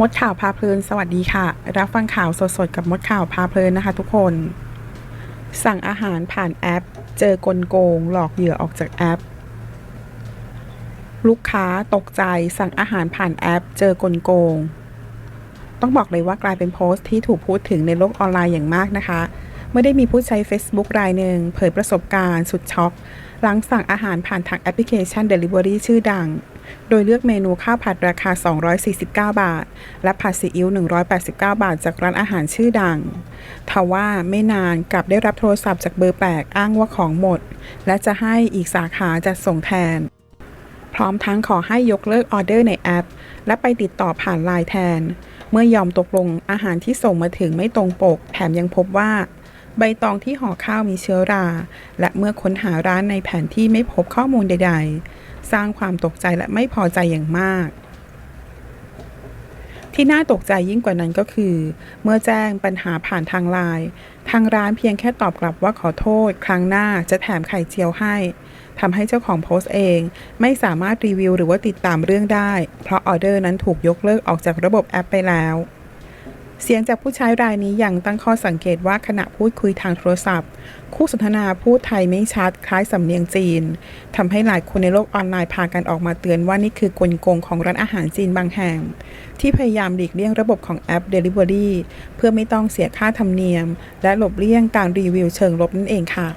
มดข่าวพาเพลิน สวัสดีค่ะ รับฟังข่าวสดๆ กับมดข่าวพาเพลินนะคะทุกคน สั่งอาหารผ่านแอป เจอกลโกง หลอกเหยื่อออกจากแอป ลูกค้าตกใจสั่งอาหารผ่านแอป เจอกลโกง ต้องบอกเลยว่ากลายเป็นโพสต์ที่ถูกพูดถึงในโลกออนไลน์อย่างมากนะคะ เมื่อได้มีผู้ใช้ Facebook รายหนึ่งเผยประสบการณ์สุดช็อก หลังสั่งอาหารผ่านทางแอปพลิเคชัน Delivery ชื่อดัง โดยเลือกเมนูข้าวผัดราคา 249 บาท และผัดซีอิ๊ว 189 บาท จากร้านอาหารชื่อดัง ทว่าไม่นานกลับได้รับโทรศัพท์จากเบอร์แปลกอ้างว่าของหมด และจะให้อีกสาขาจัดส่งแทน พร้อมทั้งขอให้ยกเลิกออเดอร์ในแอป และไปติดต่อผ่านไลน์แทน เมื่อยอมตกลงอาหารที่ส่งมาถึงไม่ตรงปก แถมยังพบว่าใบตองที่ห่อข้าวมีเชื้อรา และเมื่อค้นหาร้านในแผนที่ไม่พบข้อมูลใด ๆ สร้างความตกใจและไม่พอใจอย่างมาก ที่น่าตกใจยิ่งกว่านั้นก็คือ เมื่อแจ้งปัญหาผ่านทางไลน์ทางร้านเพียงแค่ตอบกลับว่าขอโทษ ครั้งหน้าจะแถมไข่เจียวให้ทำให้เจ้าของโพสต์เอง ไม่สามารถรีวิวหรือว่าติดตามเรื่องได้ เพราะออเดอร์นั้นถูกยกเลิกออกจากระบบแอปไปแล้ว เสียงจากผู้ใช้รายนี้ยังตั้งข้อสังเกตว่าขณะพูดคุยทางโทรศัพท์ คู่สนทนาพูดไทยไม่ชัดคล้ายสำเนียงจีนทำให้หลายคนในโลกออนไลน์พากันออกมาเตือนว่านี่คือกลโกงของร้านอาหารจีนบางแห่ง ที่พยายามหลีกเลี่ยงระบบของแอป Delivery เพื่อไม่ต้องเสียค่าธรรมเนียม และหลบเลี่ยงการรีวิวเชิงลบนั่นเองค่ะ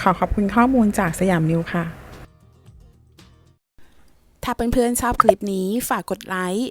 ขอขอบคุณข้อมูลจากสยามนิวค่ะ ถ้าเพื่อนๆชอบคลิปนี้ฝากกดไลค์